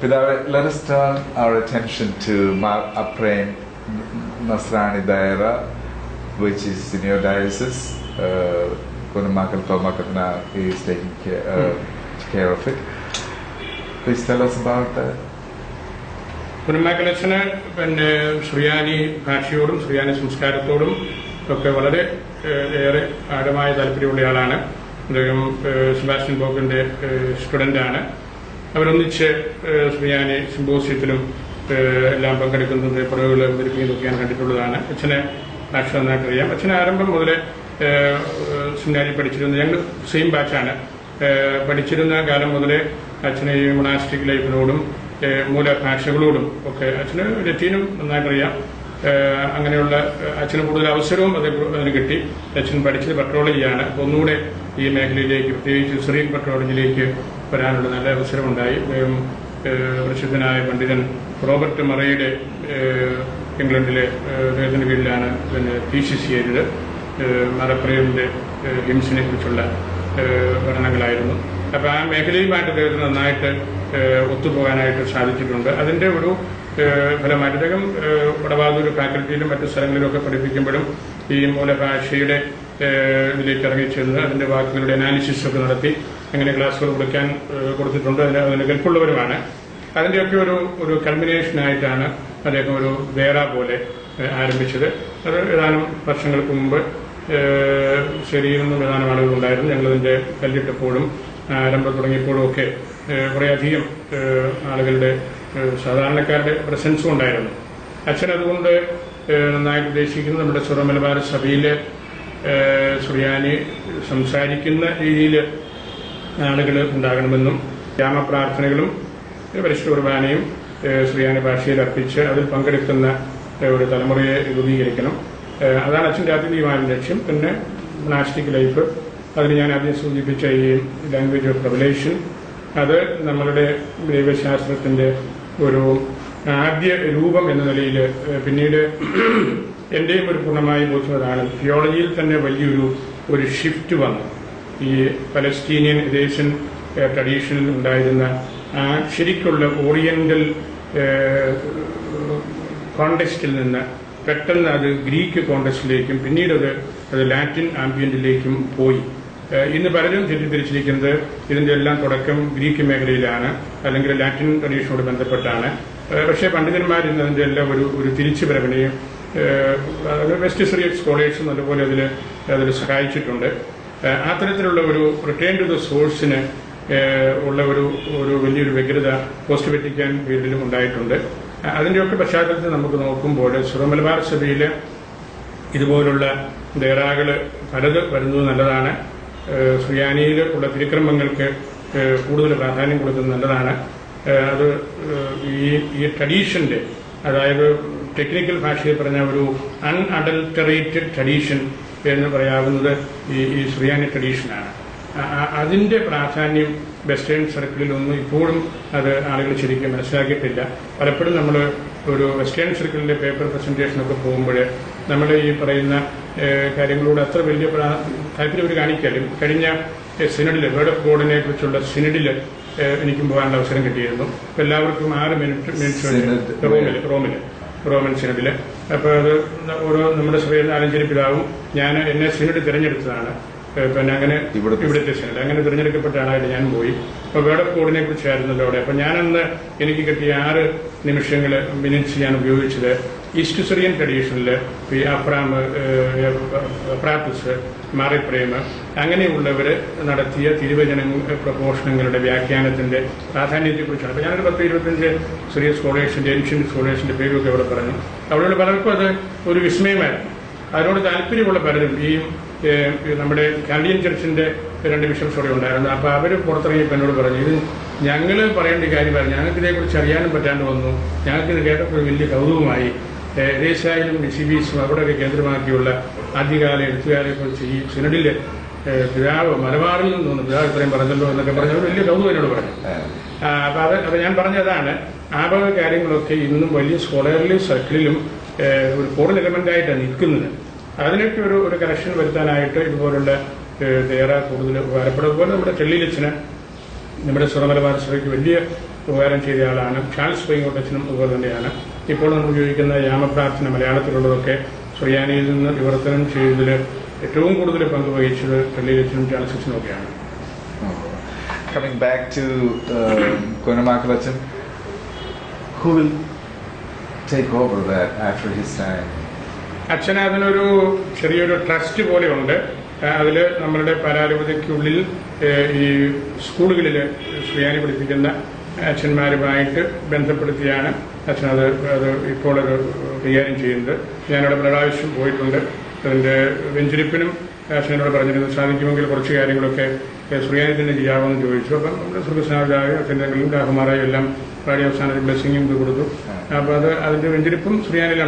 Pidawe, let us turn our attention to Mar Aprem Nasrani Daira, which is in your diocese. Uh, Gunamakal Tomakatna is taking care, uh, care of it. Please tell us about that. കുരുമാക്കലച്ചന് പിന്നെ ശ്രീയാനി ഭാഷയോടും ശ്രീയാനി സംസ്കാരത്തോടും ഒക്കെ വളരെ ഏഹ്, ഏറെ ആഴമായ താല്പര്യമുള്ള ആളാണ് അദ്ദേഹം ഏഹ്, Sebastian ബോക്കിന്റെ സ്റ്റുഡന്റാണ് അവരൊന്നിച്ച് ഞാൻ സിംബോസിയത്തിലും എല്ലാം പങ്കെടുക്കുന്നത് പേപ്പറുകൾ അവതരിപ്പിക്കുന്നതൊക്കെ ഞാൻ കണ്ടിട്ടുള്ളതാണ്. അച്ഛനെ നാഷണൽ നന്നായിട്ട് അറിയാം അച്ഛനെ ആരംഭം മുതലേ സെമിനാരിൽ പഠിച്ചിരുന്നത് ഞങ്ങൾ സെയിം ബാച്ചാണ്. പഠിച്ചിരുന്ന കാലം മുതലേ അച്ഛനെ ഈ മൊണാസ്റ്റിക് ലൈഫിനോടും മൂല മൂലഭാഷകളോടും ഒക്കെ അച്ഛന് ലത്തീനും നന്നായിട്ടറിയാം. അങ്ങനെയുള്ള അച്ഛന് കൂടുതൽ അവസരവും അത് അതിന് കിട്ടി. അച്ഛൻ പഠിച്ചത് പെട്രോളജിയാണ് അപ്പോൾ ഒന്നുകൂടെ ഈ മേഖലയിലേക്ക് പ്രത്യേകിച്ച് സിറിയൻ പെട്രോളജിയിലേക്ക് വരാനുള്ള നല്ല അവസരമുണ്ടായി. അദ്ദേഹം പ്രസിദ്ധനായ പണ്ഡിതൻ റോബർട്ട് മറയുടെ ഇംഗ്ലണ്ടിലെ ഏഹ് അദ്ദേഹത്തിന്റെ കീഴിലാണ് പിന്നെ പി സി സി ചെയ്തത് മറപ്രേമിന്റെ ഹിംസിനെ കുറിച്ചുള്ള പഠനങ്ങളായിരുന്നു. അപ്പൊ ആ മേഖലയുമായിട്ട് അദ്ദേഹത്തിന് നന്നായിട്ട് ഒത്തുപോകാനായിട്ട് സാധിച്ചിട്ടുണ്ട്. അതിന്റെ ഒരു ഫലമായിട്ട് അദ്ദേഹം വടവാതൂർ ഫാക്കൽറ്റിയിലും മറ്റു സ്ഥലങ്ങളിലും ഒക്കെ പഠിപ്പിക്കുമ്പോഴും ഈ മൂലഭാഷയുടെ ഇതിലേക്ക് ഇറങ്ങിച്ചെന്ന് അതിന്റെ വാക്കുകളുടെ അനാലിസിസ് ഒക്കെ നടത്തി അങ്ങനെ ക്ലാസ്സുകൾ കൊടുക്കാൻ കൊടുത്തിട്ടുണ്ട്. അതിന് അതിന് കെൽപ്പുള്ളവരുമാണ്. അതിന്റെയൊക്കെ ഒരു ഒരു കൾമിനേഷൻ ആയിട്ടാണ് അദ്ദേഹം ഒരു വേറ പോലെ ആരംഭിച്ചത്. അത് ഏതാനും വർഷങ്ങൾക്ക് മുമ്പ് ശരിയിൽ നിന്നും ഏതാനും ആളുകൾ ഉണ്ടായിരുന്നു. ഞങ്ങളതിന്റെ കല്ലിട്ടപ്പോഴും ആരംഭം തുടങ്ങിയപ്പോഴും ഒക്കെ കുറേയധികം ആളുകളുടെ സാധാരണക്കാരുടെ പ്രസൻസും ഉണ്ടായിരുന്നു. അച്ഛൻ അതുകൊണ്ട് നന്നായി ഉദ്ദേശിക്കുന്നത് നമ്മുടെ സുറമലബാർ സഭയിലെ സുറിയാനി സംസാരിക്കുന്ന രീതിയിൽ ആളുകൾ ഉണ്ടാകണമെന്നും ഗ്രാമപ്രാർത്ഥനകളും പരിശുദ്ധ കുർബാനയും സുറിയാനി ഭാഷയിൽ അർപ്പിച്ച് അതിൽ പങ്കെടുക്കുന്ന ഒരു തലമുറയെ രൂപീകരിക്കണം. അതാണ് അച്ഛന്റെ തീരുമാനം ലക്ഷ്യം. പിന്നെ മൊണാസ്റ്റിക് ലൈഫ് അതിന് ഞാൻ ആദ്യം സൂചിപ്പിച്ച ഈ ലാംഗ്വേജ് ഓഫ് റെവലേഷൻ അത് നമ്മളുടെ ദൈവശാസ്ത്രത്തിന്റെ ഒരു ആദ്യ രൂപം എന്ന നിലയിൽ പിന്നീട് എന്റെയും ഒരു പൂർണമായി ബോധ്യതാണ് തിയോളജിയിൽ തന്നെ വലിയൊരു ഒരു ഷിഫ്റ്റ് വന്നു. ഈ പലസ്തീനിയൻ ഏഷ്യൻ ട്രഡീഷനിൽ ഉണ്ടായിരുന്ന ആ ശരിക്കുള്ള ഓറിയന്റൽ കോണ്ടെക്സ്റ്റിൽ നിന്ന് പെട്ടെന്ന് അത് ഗ്രീക്ക് കോണ്ടെക്സ്റ്റിലേക്കും പിന്നീട് അത് അത് ലാറ്റിൻ ആംബിയന്റിലേക്കും പോയി. ഇന്ന് പലരും തെറ്റിദ്ധരിച്ചിരിക്കുന്നത് ഇതിന്റെ എല്ലാം തുടക്കം ഗ്രീക്ക് മേഖലയിലാണ് അല്ലെങ്കിൽ ലാറ്റിൻ ട്രഡീഷനോട് ബന്ധപ്പെട്ടാണ്. പക്ഷേ പണ്ഡിതന്മാർ ഇന്ന് അതിന്റെ എല്ലാം ഒരു ഒരു തിരിച്ചുവരവിനെയും വെസ്റ്റ് സിറിയൻ സ്കോളേഴ്സും നല്ലപോലെ അതിൽ അതിൽ സഹായിച്ചിട്ടുണ്ട്. അത്തരത്തിലുള്ള ഒരു റിട്ടേൺ ടു ദ സോഴ്സിന് ഉള്ള ഒരു ഒരു വലിയൊരു വ്യഗ്രത പോസ്റ്റ് വെറ്റിക്കാൻ ഫീൽഡിലും ഉണ്ടായിട്ടുണ്ട്. അതിന്റെയൊക്കെ പശ്ചാത്തലത്തിൽ നമുക്ക് നോക്കുമ്പോൾ സുറമലബാർ സഭയിൽ ഇതുപോലുള്ള ദേറാകൾ പലത് വരുന്നത് നല്ലതാണ്. സുയാനിയിൽ ഉള്ള തിരുക്രമങ്ങൾക്ക് കൂടുതൽ പ്രാധാന്യം കൊടുക്കുന്നത് നല്ലതാണ്. അത് ഈ ഈ ട്രഡീഷന്റെ അതായത് ടെക്നിക്കൽ ഭാഷയിൽ പറഞ്ഞ ഒരു അൺഅഡൽട്ടറേറ്റഡ് ട്രഡീഷൻ എന്ന് പറയാവുന്നത് ഈ ഈ ശ്രീയാനി ട്രഡീഷനാണ് അതിന്റെ പ്രാധാന്യം വെസ്റ്റേൺ സർക്കിളിലൊന്നും ഇപ്പോഴും അത് ആളുകൾ ശരിക്കും മനസ്സിലാക്കിയിട്ടില്ല. പലപ്പോഴും നമ്മൾ ഒരു വെസ്റ്റേൺ സർക്കിളിന്റെ പേപ്പർ പ്രസന്റേഷൻ ഒക്കെ പോകുമ്പോൾ നമ്മൾ ഈ പറയുന്ന കാര്യങ്ങളോട് അത്ര വലിയ പ്രാ- താല്പര്യം ഒരു കാണിക്കാലും. കഴിഞ്ഞ സിനഡിൽ വേർഡ് ഓഫ് ഗോഡിനെ കുറിച്ചുള്ള സിനഡിൽ എനിക്കും പോകാനുള്ള അവസരം കിട്ടിയിരുന്നു. എല്ലാവർക്കും ആറ് മിനിറ്റ് മിനിറ്റ് റോമിൽ റോമിൽ റോമൻ സിനഡിൽ അപ്പൊ അത് ഓരോ നമ്മുടെ സഭയിൽ നാലഞ്ചേരി പിതാവും ഞാൻ എന്നെ സിനഡ് തിരഞ്ഞെടുത്തതാണ്. പിന്നെ അങ്ങനെ ഇവിടുത്തെ സിനഡ് അങ്ങനെ തിരഞ്ഞെടുക്കപ്പെട്ട ആളായിട്ട് ഞാൻ പോയി. അപ്പൊ വേർഡ് ഓഫ് കോഡിനെ കുറിച്ചായിരുന്നല്ലോ അവിടെ അപ്പൊ ഞാനന്ന് എനിക്ക് കിട്ടിയ ആറ് നിമിഷങ്ങൾ മിനിറ്റ്സ് ഞാൻ ഉപയോഗിച്ചത് ഈസ്റ്റ് സിറിയൻ ട്രഡീഷനിൽ ഈ അഫ്രാം പ്രാപ്തസ് മാറിപ്രേമ് അങ്ങനെയുള്ളവര് നടത്തിയ തിരുവചന പ്രഘോഷണങ്ങളുടെ വ്യാഖ്യാനത്തിന്റെ പ്രാധാന്യത്തെക്കുറിച്ചാണ്. അപ്പൊ ഞാനൊരു പത്ത് ഇരുപത്തഞ്ച് ചെറിയ സ്കോളേഴ്സിന്റെ ഏൻഷ്യൻ സ്കോളേഴ്സിന്റെ പേരൊക്കെ ഇവിടെ പറഞ്ഞു. അവിടെയുള്ള പലർക്കും അത് ഒരു വിസ്മയമായിരുന്നു. അതിനോട് താല്പര്യമുള്ള പലരും ഈ നമ്മുടെ കാനഡിയൻ ചർച്ചിന്റെ രണ്ട് ബിഷപ്സ് ഉണ്ടായിരുന്നു. അപ്പോൾ അവർ പുറത്തിറങ്ങിയപ്പോൾ എന്നോട് പറഞ്ഞു ഇത് ഞങ്ങൾ പറയേണ്ട കാര്യമായിരുന്നു ഞങ്ങൾക്ക് ഇതേക്കുറിച്ച് അറിയാനും പറ്റാണ്ട് വന്നു. ഞങ്ങൾക്ക് ഇത് കേട്ടപ്പോൾ വലിയ കൗതുകമായി. ഏഹ്, ദേശായാലും സി ബി എസും അവിടെയൊക്കെ കേന്ദ്രമാക്കിയുള്ള ആദ്യകാല എഴുത്തുകാരെ കുറിച്ച് ഈ സിനഡിൽ ഏഹ്, പിതാവ് മലബാറിൽ നിന്ന് തോന്നുന്നു പിതാവ് ഇത്രയും പറഞ്ഞല്ലോ എന്നൊക്കെ പറഞ്ഞ വലിയ കൗതുകം എന്നോട് പറഞ്ഞു അപ്പൊ അത് അപ്പൊ ഞാൻ പറഞ്ഞതാണ് ആ വക കാര്യങ്ങളൊക്കെ ഇന്നും വലിയ സ്കോളർലി സർക്കിളിലും ഒരു കോർ എലമെന്റ് ആയിട്ടാണ് നിൽക്കുന്നത്. അതിനൊക്കെ ഒരു ഒരു കറക്ഷൻ വരുത്താനായിട്ട് ഇതുപോലുള്ള ഏറെ കൂടുതൽ ഉപകാരപ്പെടും. പോലെ നമ്മുടെ ചെള്ളിലച്ഛന് നമ്മുടെ സുറമലബാർ സഭയ്ക്ക് വലിയ ഉപകാരം ചെയ്ത ആളാണ്. ചാൾസ് പൈങ്ങോട്ടച്ഛനും അതുപോലെ തന്നെയാണ്. ഇപ്പോൾ നമ്മൾ ഉപയോഗിക്കുന്ന യാമപ്രാർത്ഥന മലയാളത്തിലുള്ളതൊക്കെ സുറിയാനിയിൽ നിന്ന് വിവർത്തനം ചെയ്തതിൽ ഏറ്റവും കൂടുതൽ പങ്ക് വഹിച്ചത് ചാൾസ് അച്ഛനും ഒക്കെയാണ് coming back to കുനമാക്കളച്ചൻ who will take over after his time? അച്ഛൻ അതിനൊരു ചെറിയൊരു ട്രസ്റ്റ് പോലെയുണ്ട്. അതിൽ നമ്മളുടെ പരാരൂപതയ്ക്കുള്ളിൽ ഈ സ്കൂളുകളിൽ ശ്രീയാനി പഠിപ്പിക്കുന്ന അച്ഛന്മാരുമായിട്ട് ബന്ധപ്പെടുത്തിയാണ് അച്ഛൻ അത് അത് ഇപ്പോൾ ഒരു കൈകാര്യം ചെയ്യുന്നത്. ഞാനവിടെ പല പ്രാവശ്യം പോയിട്ടുണ്ട്. അതിന്റെ വെഞ്ചരിപ്പിനും അച്ഛനോട് പറഞ്ഞിരുന്നു സാധിക്കുമെങ്കിൽ കുറച്ച് കാര്യങ്ങളൊക്കെ ശ്രീയാനി തന്നെ ചെയ്യാമെന്ന് ചോദിച്ചു. അപ്പം നമ്മുടെ സുഖസ്നാവിലായ അച്ഛന്റെ രാഹുമാരായും എല്ലാം പാടി അവസാനത്തിൽ ബ്ലെസ്സിങ്ങും ഇത് കൊടുത്തു. അപ്പോൾ അത് അതിന്റെ വെഞ്ചരിപ്പും ശ്രീയാനിലാണ്